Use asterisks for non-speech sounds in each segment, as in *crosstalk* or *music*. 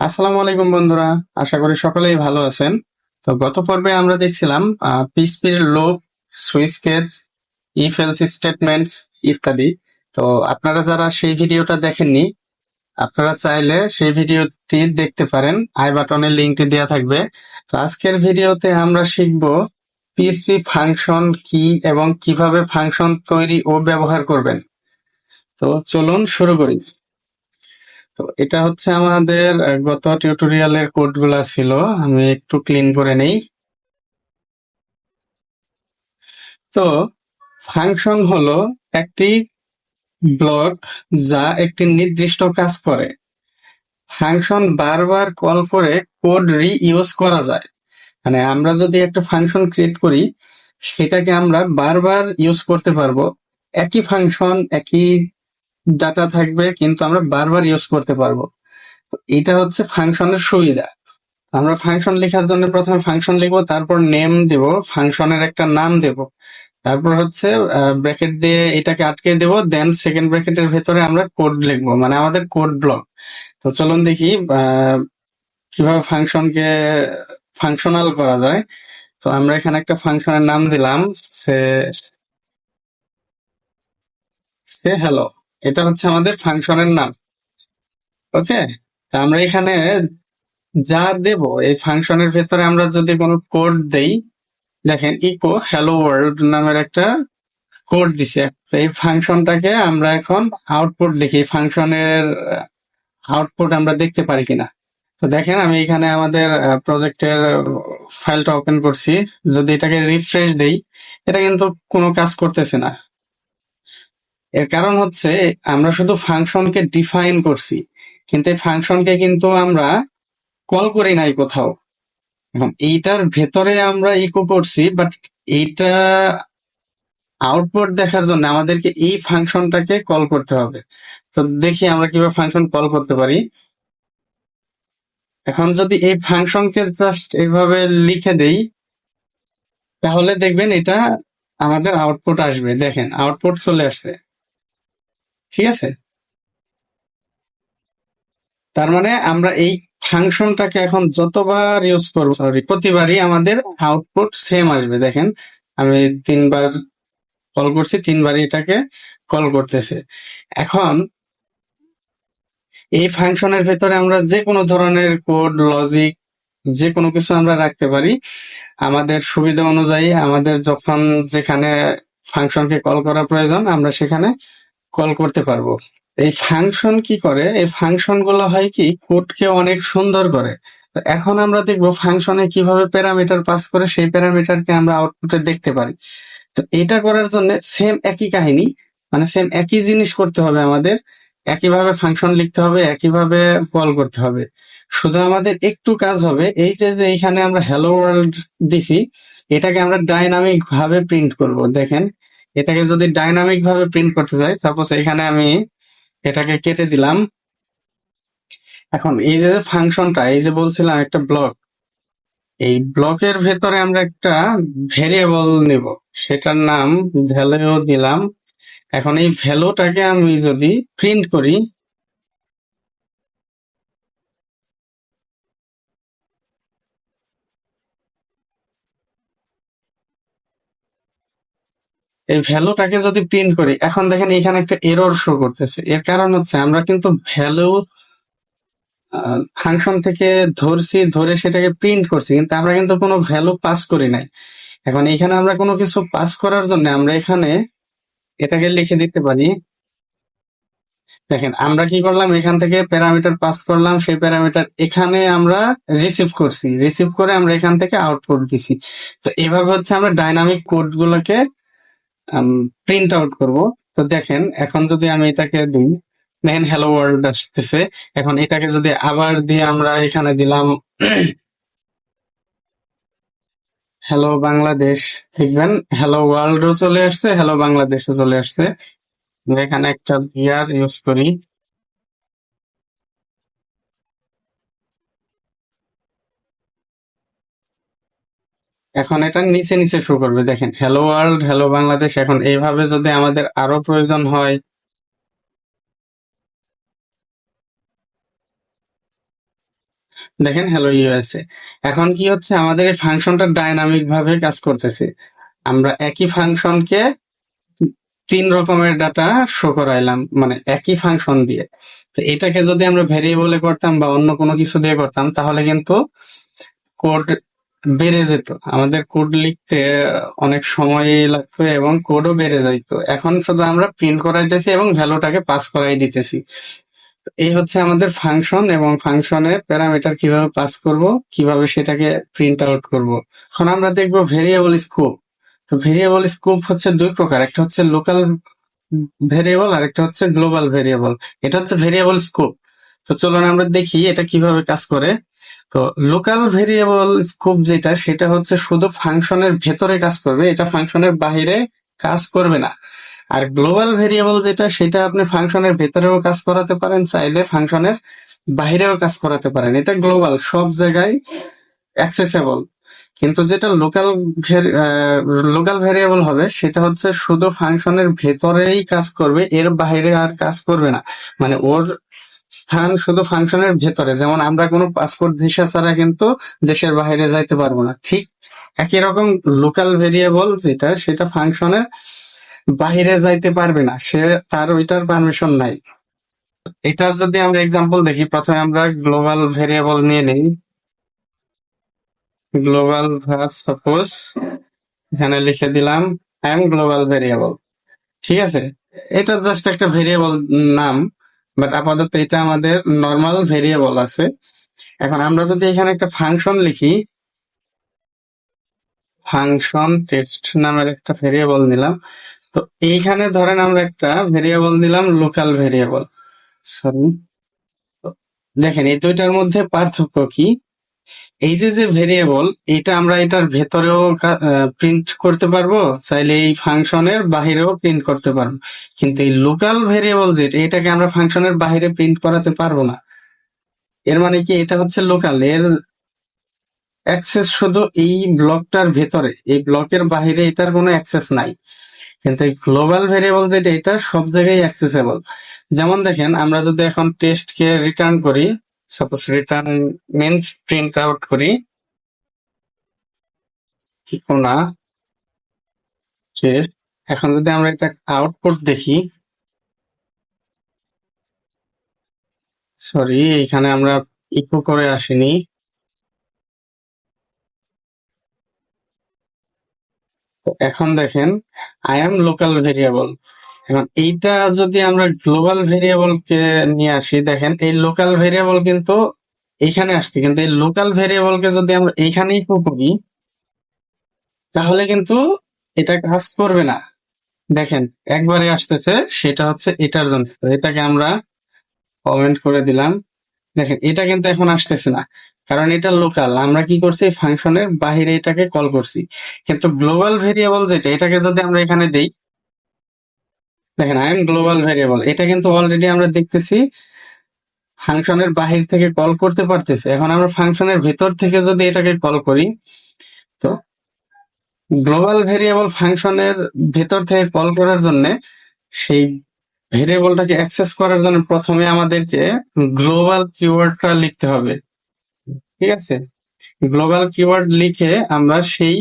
আসসালামু আলাইকুম বন্ধুরা, আশা করি সকলেই ভালো আছেন। তো গত পর্বে আমরা দেখছিলাম পিসপির লোক সুইচ কেজ ইফ স্টেটমেন্টস ইত্যাদি। তো আপনারা যারা সেই ভিডিওটা দেখেননি, আপনারা চাইলে সেই ভিডিওটি দেখতে পারেন। আই বাটনের লিঙ্কটি দেওয়া থাকবে। তো আজকের ভিডিওতে আমরা শিখব পিএসপি ফাংশন কি এবং কীভাবে ফাংশন তৈরি ও ব্যবহার করবেন। তো চলুন শুরু করি। তো এটা হচ্ছে আমাদের গত টিউটোরিয়ালের কোডগুলা ছিল। আমি একটু ক্লিন করে নেই। তো ফাংশন হলো একটি ব্লক যা একটি নির্দিষ্ট কাজ করে। ফাংশন বারবার কল করে কোড রি ইউজ করা যায়। মানে আমরা যদি একটা ফাংশন ক্রিয়েট করি, সেটাকে আমরা বারবার ইউজ করতে পারব। একই ফাংশন একই ডাটা থাকবে, কিন্তু আমরা বারবার ইউজ করতে পারব। এটা হচ্ছে ফাংশনের সুবিধা। আমরা ফাংশন লেখার জন্য প্রথমে ফাংশন লিখব, তারপর নেম দেব ফাংশনের একটা নাম দেব। তারপর হচ্ছে ব্র্যাকেট দিয়ে এটাকে আটকে দেব দেন সেকেন্ড ব্র্যাকেটের ভেতরে আমরা কোড লিখব মানে আমাদের কোড ব্লক তো চলুন দেখি কীভাবে ফাংশনকে ফাংশনাল করা যায়। তো আমরা এখানে একটা ফাংশনের নাম দিলাম, সে সে হ্যালো এটা হচ্ছে আমাদের ফাংশনের নাম। ওকে? আমরা এখানে যা দেব, এই ফাংশনের ভেতরে আমরা যদি কোনো কোড দেই, দেখেন ইকো হ্যালো ওয়ার্ল্ড নামের একটা কোড দিছে। এই ফাংশনটাকে আমরা এখন আউটপুট দেখি ফাংশনের আউটপুট আমরা দেখতে পারি কিনা। তো দেখেন আমি এখানে আমাদের প্রজেক্টের ফাইলটা ওপেন করছি। যদি এটাকে রিফ্রেশ দেই, এটা কিন্তু কোনো কাজ করতেছে না। এর কারণ হচ্ছে আমরা শুধু ফাংশনকে ডিফাইন করছি, কিন্তু এই ফাংশনকে কিন্তু আমরা কল করি নাই কোথাও। এইটার ভেতরে আমরা ইকো করছি বাট এইটা আউটপুট দেখার জন্য আমাদেরকে এই ফাংশনটাকে কল করতে হবে। তো দেখি আমরা কীভাবে ফাংশন কল করতে পারি। এখন যদি এই ফাংশনকে জাস্ট এইভাবে লিখে দেই, তাহলে দেখবেন এটা আমাদের আউটপুট আসবে। দেখেন আউটপুট চলে আসছে। ঠিক আছে? তার মানে আমরা এই ফাংশনটাকে এখন যতবার ইউজ করব সরি প্রতিবারই আমাদের আউটপুট সেম আসবে। দেখেন, আমি তিনবার কল করছি, তিনবারই এটাকে কল করতেছে। এখন এই ফাংশনের ভেতরে আমরা যে কোনো ধরনের কোড লজিক যে কোনো কিছু আমরা রাখতে পারি। আমাদের সুবিধা অনুযায়ী আমাদের যখন যেখানে ফাংশনকে কল করা প্রয়োজন, আমরা সেখানে কল করতে পারব। এই ফাংশন কি করে? এই ফাংশনগুলো হয় কি? কোডকে অনেক সুন্দর করে। এখন আমরা দেখব ফাংশনে কীভাবে প্যারামিটার পাস করে সেই প্যারামিটারকে আমরা আউটপুটে দেখতে পারি। তো এটা করার জন্য সেম একই কাহিনী মানে সেম একই জিনিস করতে হবে আমাদের। একইভাবে ফাংশন লিখতে হবে, একইভাবে কল করতে হবে। শুধু আমাদের একটু কাজ হবে, এই যে যে এখানে আমরা হ্যালো ওয়ার্ল্ড দিছি, এটাকে আমরা ডাইনামিক ভাবে প্রিন্ট করব। দেখেন এটাকে যদি ডাইনামিক ভাবে প্রিন্ট করতে চাই সাপোজ এখানে আমি এটাকে কেটে দিলাম। এখন এই যে ফাংশনটা, এই যে বলছিলাম একটা ব্লক এই ব্লকের ভেতরে আমরা একটা ভেরিয়েবল নেব। সেটার নাম ভ্যালু দিলাম। এখন এই ভ্যালুটাকে আমি যদি প্রিন্ট করি এই ভ্যালুটাকে যদি প্রিন্ট করি, এখন দেখেন এখানে একটা এরর শো করতেছে। এর কারণ হচ্ছে আমরা কিন্তু ভ্যালু ফাংশন থেকে ধরছি, ধরে সেটাকে প্রিন্ট করছি, কিন্তু আমরা কিন্তু কোনো ভ্যালু পাস করি নাই। এখন এখানে আমরা কোনো কিছু পাস করার জন্য আমরা এখানে এটাকে লিখে দিতে পারি। দেখেন, আমরা কি করলাম? এখান থেকে প্যারামিটার পাস করলাম, সেই প্যারামিটার এখানে আমরা রিসিভ করছি। রিসিভ করে আমরা এখান থেকে আউটপুট দিছি। তো এভাবে হচ্ছে আমরা ডাইনামিক কোড গুলোকে প্রিন্ট আউট করব। তো দেখেন, এখন যদি আমি এটাকে দিই, দেখেন হ্যালো ওয়ার্ল্ড আসতেছে। এখন এটাকে যদি আবার দিয়ে আমরা এখানে দিলাম *clears throat* হ্যালো বাংলাদেশ, দেখবেন হ্যালো ওয়ার্ল্ডও চলে আসছে হ্যালো বাংলাদেশও চলে আসছে। এখানে একটা ইয়ার ইউজ করি। এখন এটা নিচে নিচে শো করবে। দেখেন হ্যালো ওয়ার্ল্ড হ্যালো বাংলাদেশ, এখন এইভাবে যদি আমাদের আরও প্রয়োজন হয়, দেখেন হ্যালো ইউএসএ এখন কি হচ্ছে, আমাদের এই ফাংশনটা ডাইনামিক ভাবে কাজ করতেছে। আমরা একই ফাংশনকে তিন রকমের ডাটা শো করাইলাম মানে একই ফাংশন দিয়ে। তো এটাকে যদি আমরা ভেরিয়েবলে করতাম বা অন্য কোনো কিছু দিয়ে করতাম, তাহলে কিন্তু কোড বেড়ে যেত। আমাদের কোড লিখতে অনেক সময় লাগতো এবং কোডও বেড়ে যাইতো। এখন শুধু আমরা প্রিন্ট করাইতেছি এবং ভ্যালুটাকে পাস করাই দিতেছি। এই হচ্ছে আমাদের ফাংশন এবং ফাংশনে প্যারামিটার কীভাবে পাস করব, কীভাবে সেটাকে প্রিন্ট আউট করব। এখন আমরা দেখব ভেরিয়েবল স্কোপ তো ভেরিয়েবল স্কোপ হচ্ছে দুই প্রকার, একটা হচ্ছে লোকাল ভেরিয়েবল আর একটা হচ্ছে গ্লোবাল ভেরিয়েবল এটা হচ্ছে ভেরিয়েবল স্কোপ তো চলুন আমরা দেখি এটা কীভাবে কাজ করে। তো লোকাল ভেরিয়েবল স্কোপ যেটা, সেটা হচ্ছে শুধু ফাংশনের ভেতরে কাজ করবে, এটা ফাংশনের বাইরে কাজ করবে না। আর গ্লোবাল ভেরিয়েবল যেটা, সেটা আপনি ফাংশনের ভেতরেও কাজ করাতে পারেন, চাইলে ফাংশনের বাহিরেও কাজ করাতে পারেন। এটা গ্লোবাল সব জায়গায় অ্যাক্সেসেবল কিন্তু যেটা লোকাল লোকাল ভেরিয়েবল হবে, সেটা হচ্ছে শুধু ফাংশনের ভেতরেই কাজ করবে, এর বাইরে আর কাজ করবে না। মানে ওর স্থান শুধু ফাংশনের ভেতরে। যেমন আমরা কোনো পাসপোর্ট ভিসা ছাড়া কিন্তু দেশের বাইরে যাইতে পারব না। ঠিক একই রকম লোকাল ভেরিয়েবল যেটা, সেটা ফাংশনের বাইরে যাইতে পারবে না। সে তার ওইটার পারমিশন নাই। এটার যদি আমরা এক্সাম্পল দেখি, প্রথমে আমরা গ্লোবাল ভেরিয়েবল নিয়ে নিই। গ্লোবাল ভার্ব সাপোজ এখানে লিখে দিলাম আই এম গ্লোবাল ভেরিয়েবল ঠিক আছে? এটা জাস্ট একটা ভেরিয়েবল নাম। বাট আপাতত এটা আমাদের নর্মাল ভেরিয়েবল আছে। এখন আমরা যদি এখানে একটা ফাংশন লিখি ফাংশন টেস্ট নামের একটা ভেরিয়েবল নিলাম। তো এইখানে ধরেন আমরা একটা ভেরিয়েবল দিলাম লোকাল ভেরিয়েবল সরি দেখেন, এই দুইটার মধ্যে পার্থক্য কি? এই যে যে ভেরিয়েবল এটা আমরা এটার ভেতরেও প্রিন্ট করতে পারব, চাইলে এই ফাংশনের বাহিরেও প্রিন্ট করতে পারব। কিন্তু এই লোকাল ভেরিয়েবল যেটা এটাকে আমরা ফাংশনের বাহিরে প্রিন্ট করাতে পারব না। এর মানে কি, এটা হচ্ছে লোকাল এর অ্যাক্সেস শুধু এই ব্লকটার ভেতরে, এই ব্লকের বাহিরে এটার কোনো অ্যাক্সেস নাই। কিন্তু গ্লোবাল ভেরিয়েবল যেটা, এটা সব জায়গায় অ্যাক্সেসেবল যেমন দেখেন, আমরা যদি এখন টেস্টকে রিটার্ন করি suppose return means print out করি। না। এখন যদি আমরা একটা আউটপুট দেখি। সরি এখানে আমরা ইকো করে আসিনি। এখন দেখেন আই এম লোকাল ভেরিয়েবল এখন এইটা যদি আমরা গ্লোবাল ভেরিয়েবল কে নিয়ে আসি, দেখেন এই লোকাল ভেরিয়েবল কিন্তু এইখানে আসছে, কিন্তু এই লোকাল ভেরিয়েবলকে যদি আমরা এইখানেই করি, তাহলে কিন্তু এটা কাজ করবে না। দেখেন, একবারে আসতেছে, সেটা হচ্ছে এটার জন্য। এটাকে আমরা কমেন্ট করে দিলাম। দেখেন, এটা কিন্তু এখন আসতেছে না, কারণ এটা লোকাল আমরা কি করছি? ফাংশনের বাহিরে এটাকে কল করছি। কিন্তু গ্লোবাল ভেরিয়েবল যেটা, এটাকে যদি আমরা এখানে দেই দেখেন আই এম গ্লোবাল ভেরিয়েবল এটা কিন্তু অলরেডি আমরা দেখতেছি ফাংশনের বাহির থেকে কল করতে পারতেছে। এখন আমরা ফাংশনের ভেতর থেকে যদি এটাকে কল করি, তো গ্লোবাল ভেরিয়েবল ফাংশনের ভেতর থেকে কল করার জন্য সেই ভেরিয়েবলটাকে অ্যাক্সেস করার জন্য প্রথমে আমাদেরকে গ্লোবাল কিওয়ার্ডটা লিখতে হবে। ঠিক আছে? গ্লোবাল কিওয়ার্ড লিখে আমরা সেই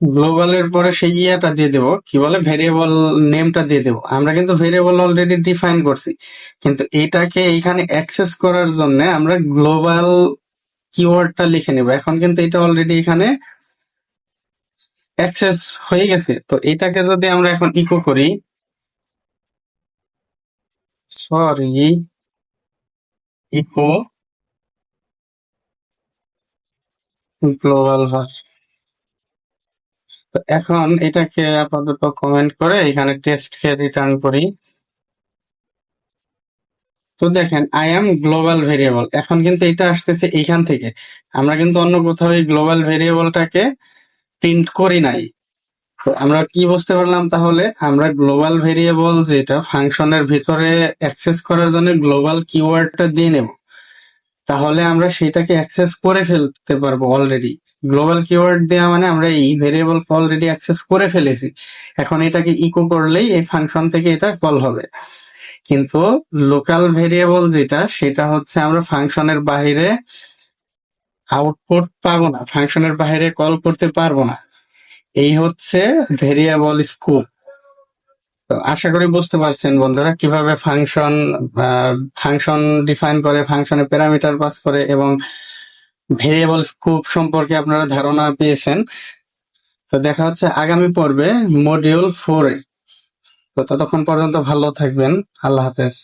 গ্লোবালের পরে সেই ইয়াটা দিয়ে দেবো। কি বলে? ভেরিয়েবল নেমটা দিয়ে দেবো। আমরা কিন্তু ভেরিয়েবল অলরেডি ডিফাইন করছি। কিন্তু এটাকে এইখানে অ্যাক্সেস করার জন্য আমরা গ্লোবাল কিওয়ার্ডটা লিখে নেব। এখন কিন্তু এটা অলরেডি এখানে অ্যাক্সেস হয়ে গেছে। তো এটাকে যদি আমরা এখন ইকো করি সরি ইকো গ্লোবাল ভার তো এখন এটাকে আপাতত কমেন্ট করে এখানে টেস্টকে রিটার্ন করি। তো দেখেন আই এম গ্লোবাল ভেরিয়েবল এখন কিন্তু এটা আসতেছে এইখান থেকে। আমরা কিন্তু অন্য কোথাও এই গ্লোবাল ভেরিয়েবলটাকে প্রিন্ট করি নাই। তো আমরা কি বুঝতে পারলাম তাহলে? আমরা গ্লোবাল ভেরিয়েবল যেটা ফাংশনের ভিতরে অ্যাক্সেস করার জন্য গ্লোবাল কিওয়ার্ডটা দিয়ে নেব। তাহলে আমরা সেটাকে অ্যাক্সেস করে ফেলতে পারব অলরেডি গ্লোবাল কিওয়ার্ড দেওয়া মানে আমরা এই ভেরিয়েবল অলরেডি অ্যাক্সেস করে ফেলেছি। এখন এটাকে ইকো করলেই এই ফাংশন থেকে এটা কল হবে। কিন্তু লোকাল ভেরিয়েবল যেটা, সেটা হচ্ছে আমরা ফাংশনের বাইরে আউটপুট পাবো না। ফাংশনের বাইরে কল করতে পারব না। এই হচ্ছে ভেরিয়েবল স্কোপ তো আশা করি বুঝতে পারছেন বন্ধুরা কীভাবে ফাংশন ফাংশন ডিফাইন করে ফাংশনে প্যারামিটার পাস করে এবং ভেরিয়েবল স্কোপ সম্পর্কে আপনারা ধারণা পেয়েছেন। তো দেখা হচ্ছে আগামী পর্বে মডিউল ফোরে তো ততক্ষণ পর্যন্ত ভালো থাকবেন। আল্লাহ হাফেজ।